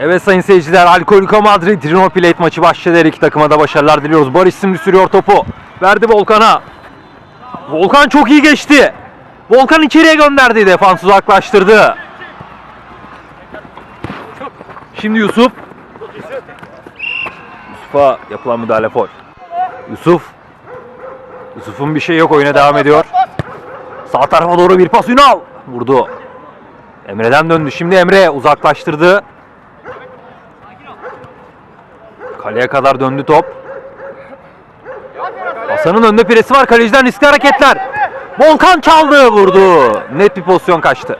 Evet sayın seyirciler Alkoliko Madrid River Plate maçı başladı. İki takıma da başarılar diliyoruz. Barış şimdi sürüyor topu. Verdi Volkan'a. Volkan çok iyi geçti. Volkan içeriye gönderdi. Defans uzaklaştırdı. Şimdi Yusuf. Yusuf'a yapılan müdahale foul. Yusuf. Yusuf'un bir şey yok oyuna devam ediyor. Sağ tarafa doğru bir pas Ünal. Vurdu. Emre'den döndü. Şimdi Emre uzaklaştırdı. Kaleye kadar döndü top. Hasan'ın önünde presi var. Kaleciden riskli hareketler. Volkan çaldı vurdu. Net bir pozisyon kaçtı.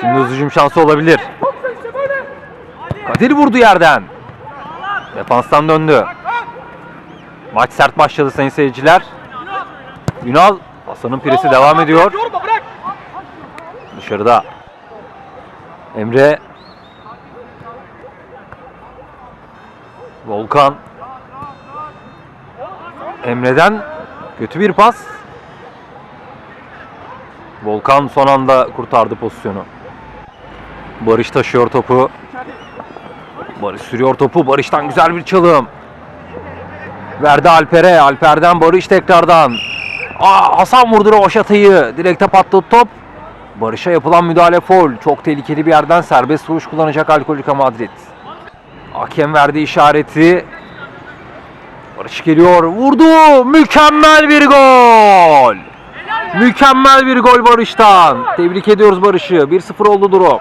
Şimdi hızlıcım şansı olabilir. Kadir vurdu yerden. Defanstan döndü. Maç sert başladı sayın seyirciler. Ünal Hasan'ın presi devam ediyor. Dışarıda. Emre. Volkan. Emre'den kötü bir pas. Volkan son anda kurtardı pozisyonu. Barış taşıyor topu. Barış sürüyor topu. Barış'tan güzel bir çalım. Verdi Alper'e. Alper'den Barış tekrardan. Aa, Hasan vurdu Roşata'yı. Direkte patladı top. Barış'a yapılan müdahale foul. Çok tehlikeli bir yerden serbest vuruş kullanacak Alkolika Madrid. Hakem verdi işareti. Barış geliyor. Vurdu. Mükemmel bir gol. Mükemmel bir gol Barış'tan. Tebrik ediyoruz Barış'ı. 1-0 oldu durum.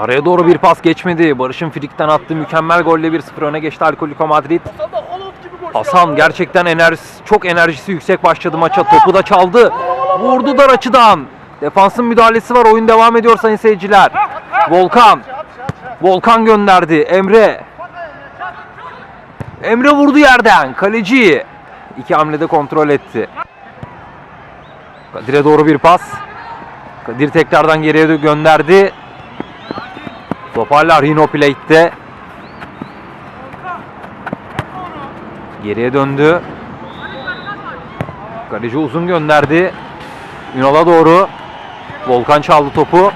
Araya doğru bir pas geçmedi. Barış'ın frikten attığı mükemmel golle 1-0 öne geçti Alkoliko Madrid. Hasan gerçekten enerjisi, çok enerjisi yüksek başladı maça. Topu da çaldı. Vurdu dar açıdan. Defansın müdahalesi var. Oyun devam ediyor sayın seyirciler. Volkan. Volkan gönderdi. Emre. Emre vurdu yerden. Kaleci. İki hamlede kontrol etti. Kadir'e doğru bir pas. Kadir tekrardan geriye gönderdi. Toparlar Hino Plate'de. Geriye döndü. Kaleci uzun gönderdi. Ünal'a doğru. Volkan çaldı topu.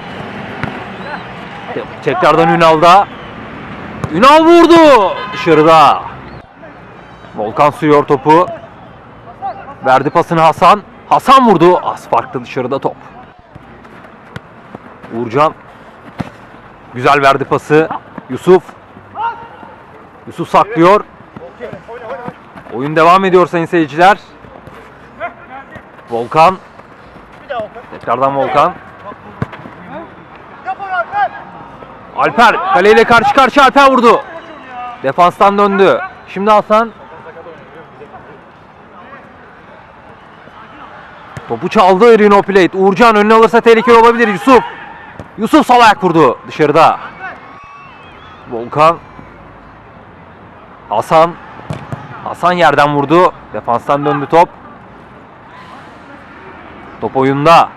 Te- Tekrardan Ünal'da. Ünal vurdu. Dışarıda. Volkan sürüyor topu. Verdi pasını Hasan. Hasan vurdu. Az farklı dışarıda top. Uğurcan. Güzel verdi pası. Yusuf. Yusuf saklıyor. Oyun devam ediyor sayın seyirciler. Volkan. Tekrardan Volkan. Alper kaleyle karşı karşıya Alper vurdu. Defanstan döndü. Şimdi Hasan. Topu çaldı Rino Plate. Uğurcan önüne alırsa tehlikeli olabilir. Yusuf. Yusuf sol ayak vurdu dışarıda. Volkan. Hasan. Hasan yerden vurdu. Defanstan döndü top. Top oyunda.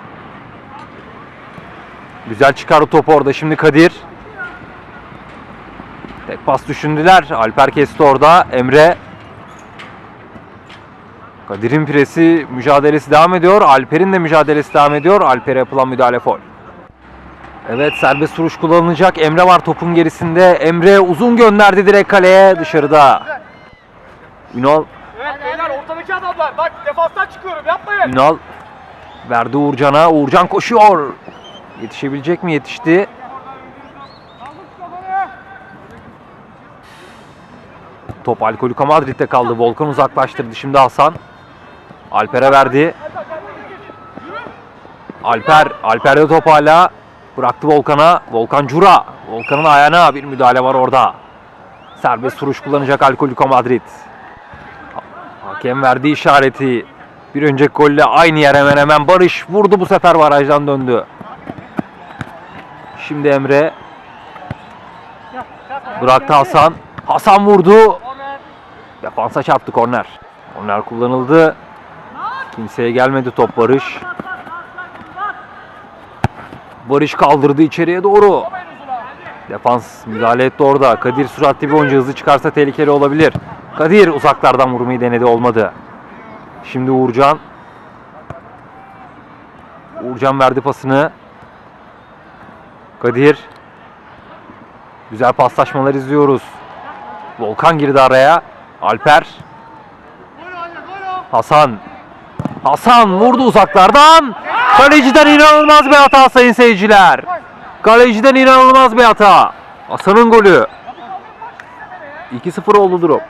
Güzel çıkardı topu orada. Şimdi Kadir. Tek pas düşündüler. Alper kesti orada. Emre. Kadir'in presi mücadelesi devam ediyor. Alper'in de mücadelesi devam ediyor. Alper'e yapılan müdahale foul. Evet serbest vuruş kullanılacak. Emre var topun gerisinde. Emre uzun gönderdi direkt kaleye dışarıda. Ünal Evet beyler ortadaki adamlar. Bak defanstan çıkıyorum yapmayın. Ünal verdi Uğurcan'a. Uğurcan koşuyor. Yetişebilecek mi? Yetişti. Top Alkolika Madrid'de kaldı. Volkan uzaklaştırdı. Şimdi Hasan. Alper'e verdi. Alper, Alper'de top hala. Bıraktı Volkan'a. Volkan Cura. Volkan'ın ayağına bir müdahale var orada. Serbest vuruş kullanacak Alkolika Madrid. Hakem verdi işareti. Bir önceki golle aynı yer hemen hemen Barış vurdu bu sefer barajdan döndü. Şimdi Emre bıraktı Hasan. Hasan vurdu. Defansa çarptı korner. Korner kullanıldı. Kimseye gelmedi top Barış. Barış kaldırdı içeriye doğru. Defans müdahale etti orada. Kadir süratli bir oyuncu hızlı çıkarsa tehlikeli olabilir. Kadir uzaklardan vurmayı denedi olmadı. Şimdi Uğurcan. Uğurcan verdi pasını. Kadir. Güzel paslaşmalar izliyoruz. Volkan girdi araya. Alper. Hasan. Hasan vurdu uzaklardan. Kaleciden inanılmaz bir hata sayın seyirciler. Kaleciden inanılmaz bir hata. Hasan'ın golü. 2-0 oldu durum.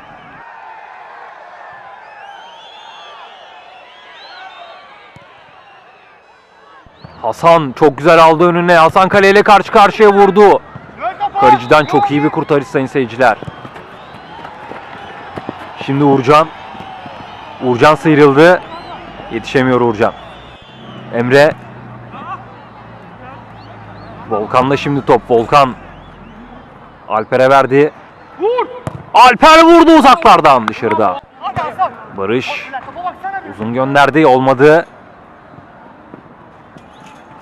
Hasan çok güzel aldı önüne. Hasan kaleyle karşı karşıya vurdu. Kaleciden çok iyi bir kurtarış sayın seyirciler. Şimdi Uğurcan. Uğurcan sıyrıldı. Yetişemiyor Uğurcan. Emre. Volkan'la şimdi top. Volkan. Alper'e verdi. Vur. Alper vurdu uzaklardan dışarıda. Barış uzun gönderdi. Olmadı.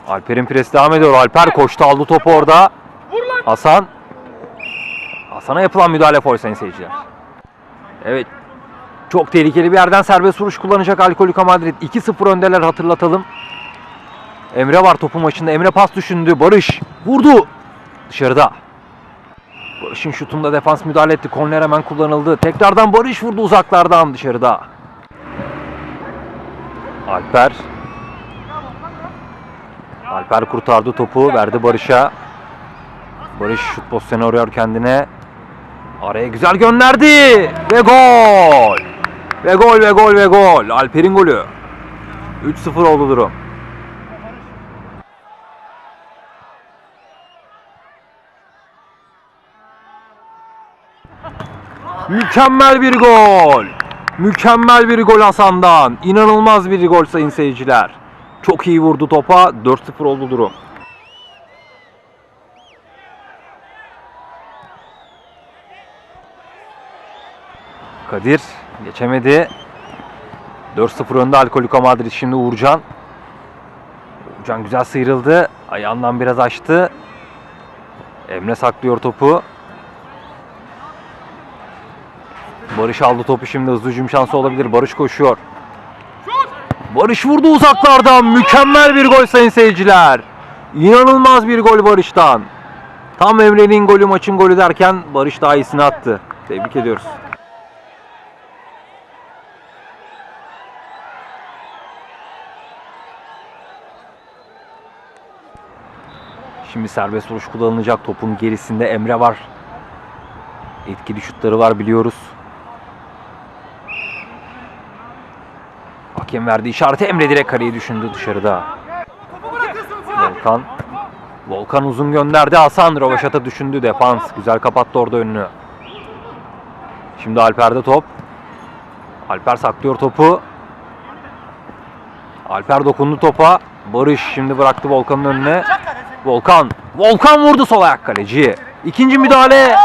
Alper'in presi devam ediyor. Alper koştu aldı topu orada. Hasan. Hasan'a yapılan müdahale foul sayın seyirciler. Evet. Çok tehlikeli bir yerden serbest vuruş kullanacak Alkolika Madrid. 2-0 öndeler hatırlatalım. Emre var topu maçında. Emre pas düşündü. Barış vurdu. Dışarıda. Barış'ın şutunda defans müdahale etti. Korner hemen kullanıldı. Tekrardan Barış vurdu uzaklardan dışarıda. Alper. Alper kurtardı topu. Verdi Barış'a. Barış şut pozisyonu arıyor kendine. Araya güzel gönderdi. Ve gol. Ve gol ve gol ve gol. Alper'in golü. 3-0 oldu durum. Mükemmel bir gol. Mükemmel bir gol Hasan'dan. İnanılmaz bir gol sayın seyirciler. Çok iyi vurdu topa. 4-0 oldu durum. Kadir geçemedi. 4-0 önde Alkolika Madrid. Şimdi Uğurcan. Uğurcan güzel sıyrıldı. Ayağından biraz açtı. Emre saklıyor topu. Barış aldı topu şimdi hızlı hücum şansı olabilir. Barış koşuyor. Barış vurdu uzaklardan. Mükemmel bir gol sayın seyirciler. İnanılmaz bir gol Barış'tan. Tam Emre'nin golü maçın golü derken Barış daha iyisini attı. Tebrik ediyoruz. Şimdi serbest vuruş kullanılacak. Topun gerisinde Emre var. Etkili şutları var biliyoruz. Hakem verdi işareti Emre direkt kaleye düşündü dışarıda. Volkan. Volkan uzun gönderdi. Hasan Rovaşat'a düşündü. Defans. Güzel kapattı orada önünü. Şimdi Alper'de top. Alper saklıyor topu. Alper dokundu topa. Barış şimdi bıraktı Volkan'ın önüne. Volkan. Volkan vurdu sol ayak kaleci. İkinci müdahale.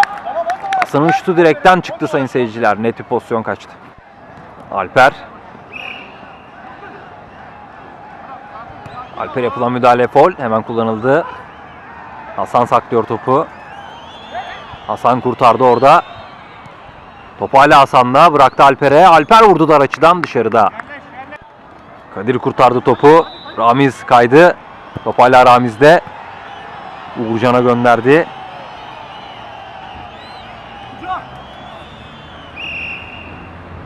Hasan'ın şutu direkten çıktı sayın seyirciler. Net bir pozisyon kaçtı. Alper. Alper yapılan müdahale foul hemen kullanıldı. Hasan saklıyor topu. Hasan kurtardı orada. Top hala Hasan'da bıraktı Alper'e. Alper vurdu dar açıdan dışarıda. Kadir kurtardı topu. Ramiz kaydı. Top hala Ramiz'de. Uğurcan'a gönderdi.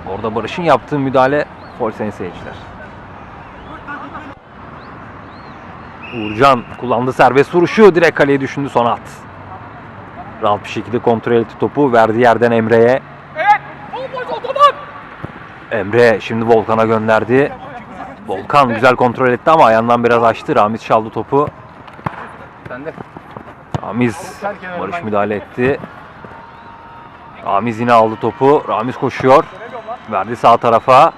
Orada Barış'ın yaptığı müdahale foul sayın seyirciler. Uğurcan kullandı serbest vuruşu. Direkt kaleye düşündü son at. Rahat bir şekilde kontrol etti topu. Verdi yerden Emre'ye. Emre şimdi Volkan'a gönderdi. Volkan güzel kontrol etti ama ayağından biraz açtı. Ramiz çaldı topu. Sen de. Ramiz Barış müdahale etti. Ramiz yine aldı topu. Ramiz koşuyor. Verdi sağ tarafa.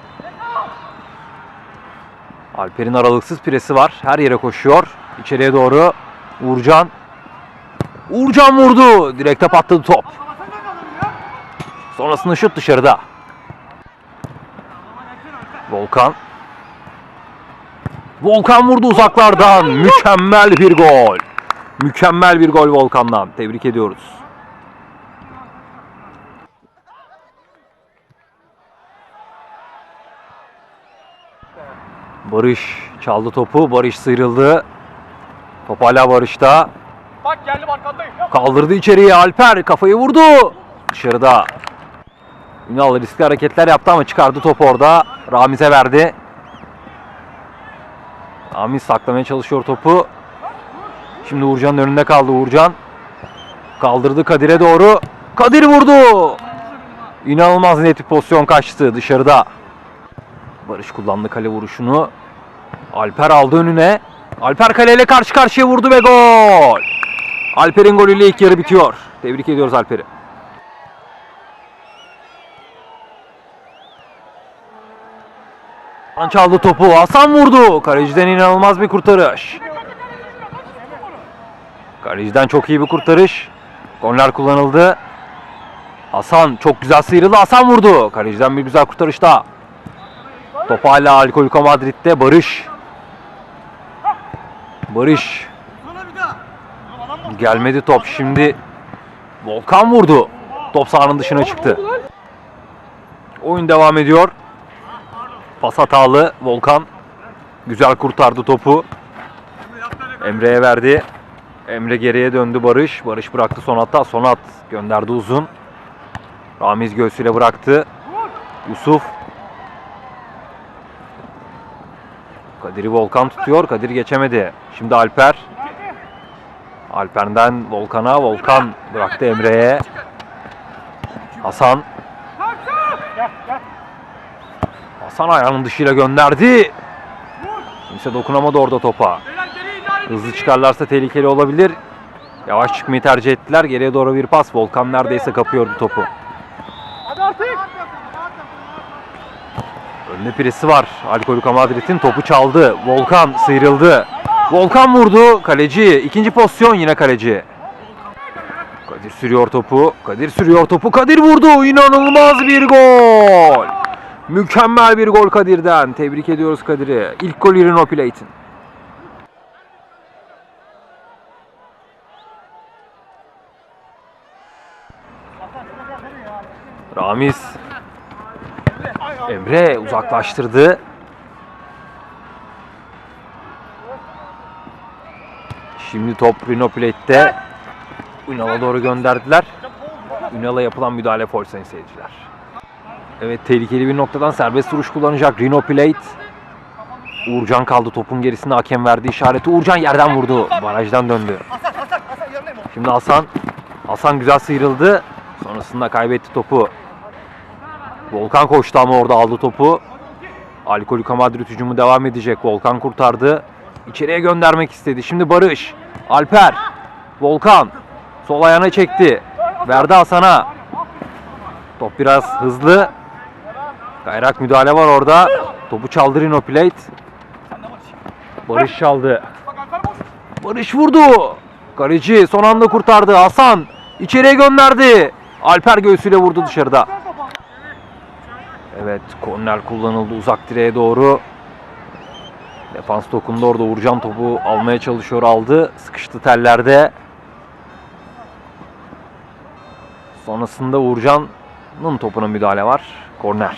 Alper'in aralıksız piresi var. Her yere koşuyor. İçeriye doğru. Uğurcan. Uğurcan vurdu. Direkte patladı top. Sonrasında şut dışarıda. Volkan. Volkan vurdu uzaklardan. Mükemmel bir gol. Mükemmel bir gol Volkan'dan. Tebrik ediyoruz. Barış çaldı topu. Barış sıyrıldı. Top hala Barış'ta. Bak geldim arkandayım. Kaldırdı içeriye Alper kafayı vurdu. Dışarıda. Ünal riskli hareketler yaptı ama çıkardı topu orada. Ramiz'e verdi. Ramiz saklamaya çalışıyor topu. Şimdi Uğurcan'ın önünde kaldı Uğurcan. Kaldırdı Kadir'e doğru. Kadir vurdu. İnanılmaz net bir pozisyon kaçtı dışarıda. Barış kullandı kale vuruşunu. Alper aldı önüne. Alper kaleyle karşı karşıya vurdu ve gol. Alper'in golüyle ilk yarı bitiyor. Tebrik ediyoruz Alper'i. Hasan çaldı topu. Hasan vurdu. Kaleciden inanılmaz bir kurtarış. Kaleciden çok iyi bir kurtarış. Goller kullanıldı. Hasan çok güzel sıyrıldı. Hasan vurdu. Kaleciden bir güzel kurtarış daha. Top hala Alkoliko Madrid'de. Barış. Barış. Gelmedi top. Şimdi Volkan vurdu. Top sahanın dışına çıktı. Oyun devam ediyor. Pas hatalı Volkan. Güzel kurtardı topu. Emre'ye verdi. Emre geriye döndü Barış. Barış bıraktı son hatta. Son at gönderdi uzun. Ramiz göğsüyle bıraktı. Yusuf. Kadir'i Volkan tutuyor. Kadir geçemedi. Şimdi Alper. Alper'den Volkan'a. Volkan bıraktı Emre'ye. Hasan. Hasan ayağının dışıyla gönderdi. Kimse dokunamadı orada topa. Hızlı çıkarlarsa tehlikeli olabilir. Yavaş çıkmayı tercih ettiler. Geriye doğru bir pas. Volkan neredeyse kapıyordu topu. Hadi artık. Önüne piresi var. Alkolika Madrid'in topu çaldı. Volkan sıyrıldı. Volkan vurdu. Kaleci. ikinci pozisyon yine kaleci. Kadir sürüyor topu. Kadir sürüyor topu. Kadir vurdu. İnanılmaz bir gol. Mükemmel bir gol Kadir'den. Tebrik ediyoruz Kadir'i. İlk golü Rino Plate'in. Ramiz Emre uzaklaştırdı. Şimdi top Rino Plate'de. Ünal'a doğru gönderdiler. Ünal'a yapılan müdahale foul sayın seyirciler. Evet tehlikeli bir noktadan serbest vuruş kullanacak Rino Plate. Uğurcan kaldı topun gerisinde hakem verdi işareti. Uğurcan yerden vurdu. Barajdan döndü. Şimdi Hasan. Hasan güzel sıyrıldı. Sonrasında kaybetti topu. Volkan koştu ama orada aldı topu. Alkolika Madrid hücumu devam edecek. Volkan kurtardı. İçeriye göndermek istedi. Şimdi Barış. Alper. Volkan. Sol ayağına çekti. Verdi Hasan'a. Top biraz hızlı. Gayrak müdahale var orada. Topu çaldı Rino Plate. Barış çaldı. Barış vurdu. Kaleci son anda kurtardı. Hasan içeriye gönderdi. Alper göğsüyle vurdu dışarıda. Evet korner kullanıldı uzak direğe doğru. Defans dokundu orada Uğurcan topu almaya çalışıyor aldı. Sıkıştı tellerde. Sonrasında Uğurcan'ın topuna müdahale var. Korner.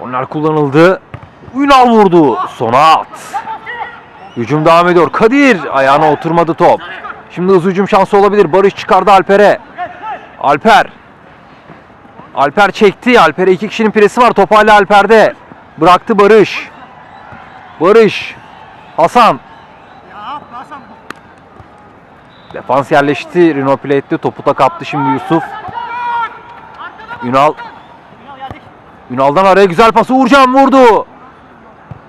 Korner kullanıldı. Ünal vurdu. Sona at. Hücum devam ediyor. Kadir ayağına oturmadı top. Şimdi hızlı hücum şansı olabilir. Barış çıkardı Alper'e. Alper. Alper çekti. Alper'e iki kişinin presi var. Top hala Alper'de. Bıraktı Barış. Barış. Hasan. Defans yerleşti. Rino Plate'de topu da kaptı şimdi Yusuf. Ünal. Ünal'dan araya güzel pası Uğurcan vurdu.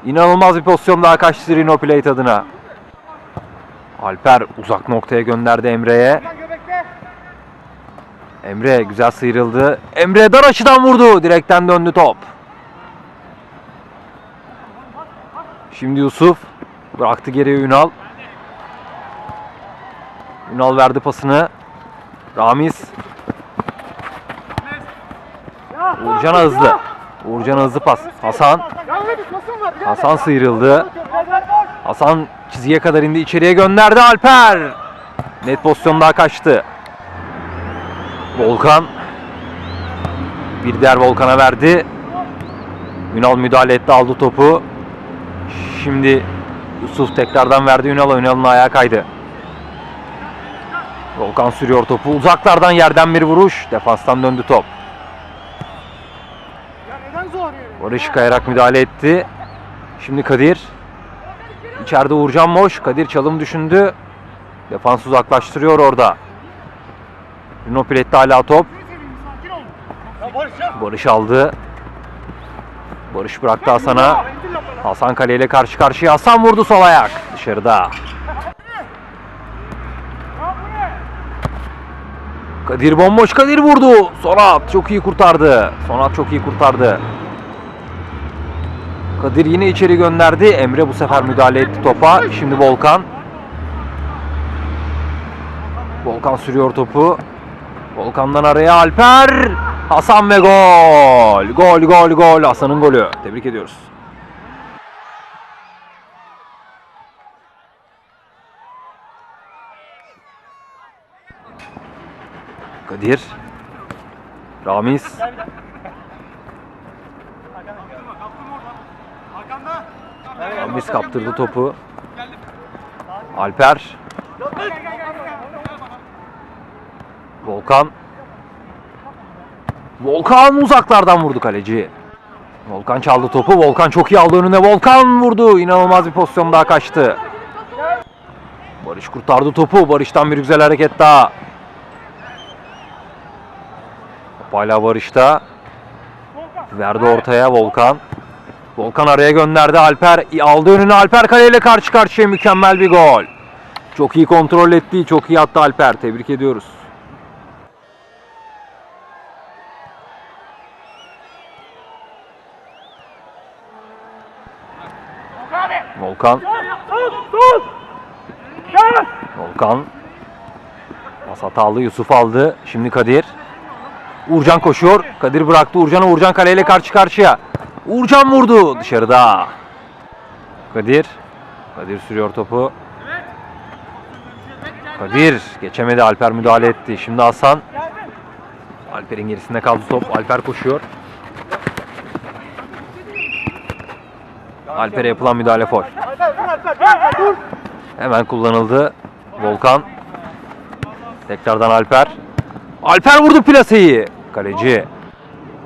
İnanılmaz bir pozisyon daha kaçtı Rino Plate adına. Alper uzak noktaya gönderdi Emre'ye. Emre güzel sıyrıldı. Emre dar açıdan vurdu. Direkten döndü top. Şimdi Yusuf bıraktı geriye Ünal. Ünal verdi pasını. Ramiz. Uğurcan'a hızlı. Uğurcan'a hızlı pas. Hasan. Hasan sıyrıldı. Hasan çizgiye kadar indi. içeriye gönderdi Alper. Net pozisyon daha kaçtı. Volkan. Bir diğer Volkan'a verdi. Ünal müdahale etti aldı topu. Şimdi Yusuf tekrardan verdi Ünal'a. Ünal'ın ayağı kaydı. Volkan sürüyor topu. Uzaklardan yerden bir vuruş. Defanstan döndü top. Barış kayarak müdahale etti. Şimdi Kadir. İçeride Uğurcan boş. Kadir çalım düşündü. Defans uzaklaştırıyor orada. Bruno Piletti hala top. Barış aldı. Barış bıraktı Hasan'a. Hasan kaleyle karşı karşıya. Hasan vurdu sol ayak. Dışarıda. Kadir bomboş Kadir vurdu. Sonat çok iyi kurtardı. Sonat çok iyi kurtardı. Kadir yine içeri gönderdi. Emre bu sefer müdahale etti topa. Şimdi Volkan. Volkan sürüyor topu. Volkan'dan araya Alper. Hasan ve gol. Gol gol gol. Hasan'ın golü. Tebrik ediyoruz. Kadir. Ramiz. Ramiz kaptırdı topu. Alper. Volkan. Volkan uzaklardan vurdu kaleci. Volkan çaldı topu. Volkan çok iyi aldı önüne. Volkan vurdu. İnanılmaz bir pozisyon daha kaçtı. Barış kurtardı topu. Barış'tan bir güzel hareket daha. Top hala Barış'ta. Verdi ortaya Volkan. Volkan araya gönderdi Alper. Aldı önüne Alper kaleyle karşı karşıya mükemmel bir gol. Çok iyi kontrol etti. Çok iyi attı Alper. Tebrik ediyoruz. Volkan. Volkan. Pas hatalı Yusuf aldı. Şimdi Kadir. Uğurcan koşuyor. Kadir bıraktı Uğurcan'a. Uğurcan kaleyle karşı karşıya. Uğurcan vurdu dışarıda. Kadir. Kadir sürüyor topu. Kadir geçemedi. Alper müdahale etti. Şimdi Hasan. Alper'in gerisinde kaldı top. Alper koşuyor. Alper'e yapılan müdahale foul. Hemen kullanıldı. Volkan. Tekrardan Alper. Alper vurdu plaseyi. Kaleci.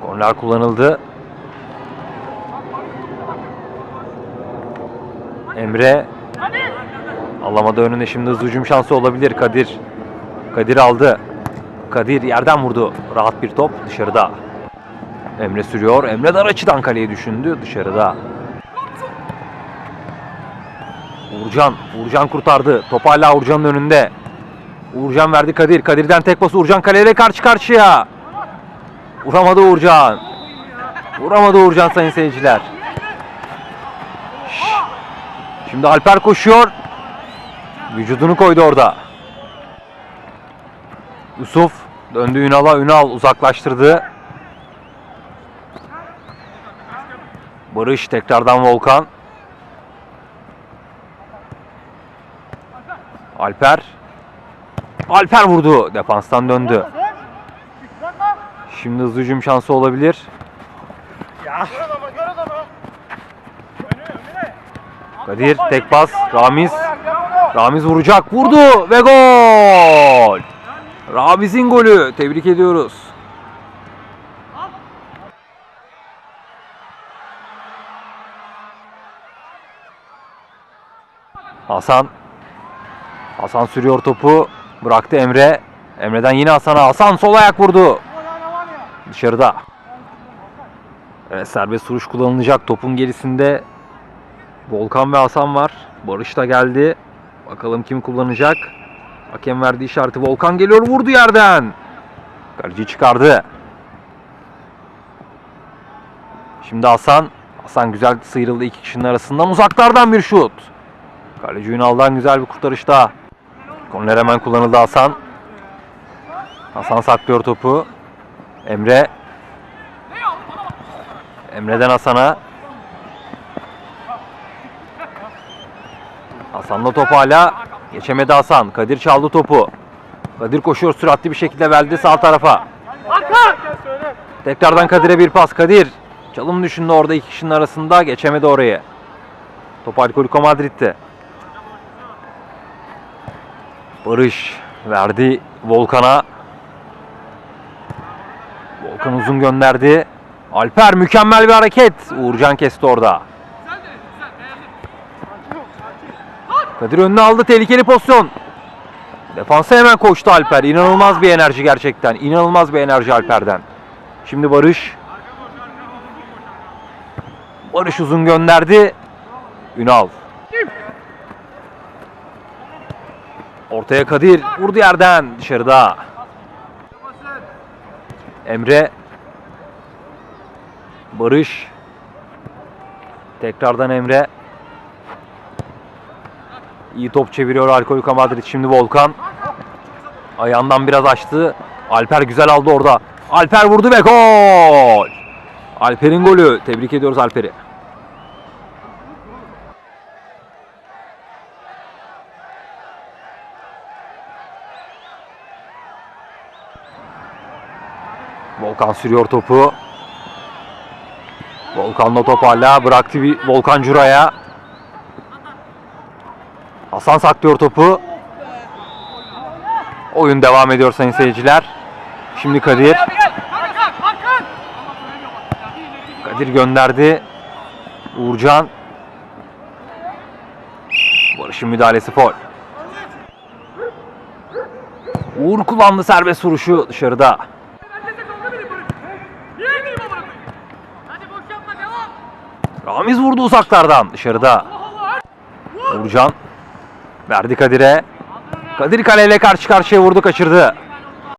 Korner kullanıldı. Emre. Alamadı önünde şimdi hızlı hücum şansı olabilir Kadir. Kadir aldı. Kadir yerden vurdu. Rahat bir top dışarıda. Emre sürüyor. Emre dar açıdan kaleye düşündü. Dışarıda. Uğurcan. Uğurcan kurtardı. Top hala Uğurcan'ın önünde. Uğurcan verdi Kadir. Kadir'den tek pas Uğurcan kaleyle karşı karşıya. Vuramadı Uğurcan. Vuramadı Uğurcan sayın seyirciler. Şimdi Alper koşuyor. Vücudunu koydu orada. Yusuf döndü Ünal'a. Ünal uzaklaştırdı. Barış tekrardan Volkan. Alper. Alper vurdu. Defanstan döndü. Şimdi hızlı hücum şansı olabilir. Kadir tek pas. Ramiz. Ramiz vuracak. Vurdu ve gol. Ramiz'in golü. Tebrik ediyoruz. Hasan. Hasan sürüyor topu. Bıraktı Emre. Emre'den yine Hasan'a. Hasan sol ayak vurdu. Dışarıda. Evet serbest vuruş kullanılacak. Topun gerisinde Volkan ve Hasan var. Barış da geldi. Bakalım kim kullanacak. Hakem verdiği işareti Volkan geliyor vurdu yerden. Kaleci çıkardı. Şimdi Hasan. Hasan güzel sıyrıldı iki kişinin arasından. Uzaklardan bir şut. Kaleci Ünal'dan güzel bir kurtarış daha. Korner hemen kullanıldı Hasan. Hasan saklıyor topu. Emre. Emre'den Hasan'a. Hasan'la top hala. Geçemedi Hasan. Kadir çaldı topu. Kadir koşuyor süratli bir şekilde verdi sağ tarafa. Tekrardan Kadir'e bir pas. Kadir. Çalım düşündü orada iki kişinin arasında. Geçemedi orayı. Top Alkoliko Madrid'de. Barış verdi Volkan'a. Volkan uzun gönderdi. Alper mükemmel bir hareket. Uğurcan kesti orada. Kadir önüne aldı tehlikeli pozisyon. Defansa hemen koştu Alper. İnanılmaz bir enerji gerçekten. İnanılmaz bir enerji Alper'den. Şimdi Barış. Barış uzun gönderdi. Ünal. Ortaya Kadir. Vurdu yerden dışarıda. Emre. Barış. Tekrardan Emre. İyi top çeviriyor Alkoliko Madrid. Şimdi Volkan. Ayağından biraz açtı. Alper güzel aldı orada. Alper vurdu ve gol. Alper'in golü. Tebrik ediyoruz Alper'i. Volkan sürüyor topu. Volkan'la top hala bıraktı bir Volkan Cura'ya. Hasan saklıyor topu. Oyun devam ediyor sayın seyirciler. Şimdi Kadir. Kadir gönderdi. Uğurcan. Barış'ın müdahalesi foul. Uğur kullandı serbest vuruşu dışarıda. Ramiz vurdu uzaklardan dışarıda. Uğurcan verdi Kadir'e. Kadir kaleyle karşı karşıya vurdu kaçırdı.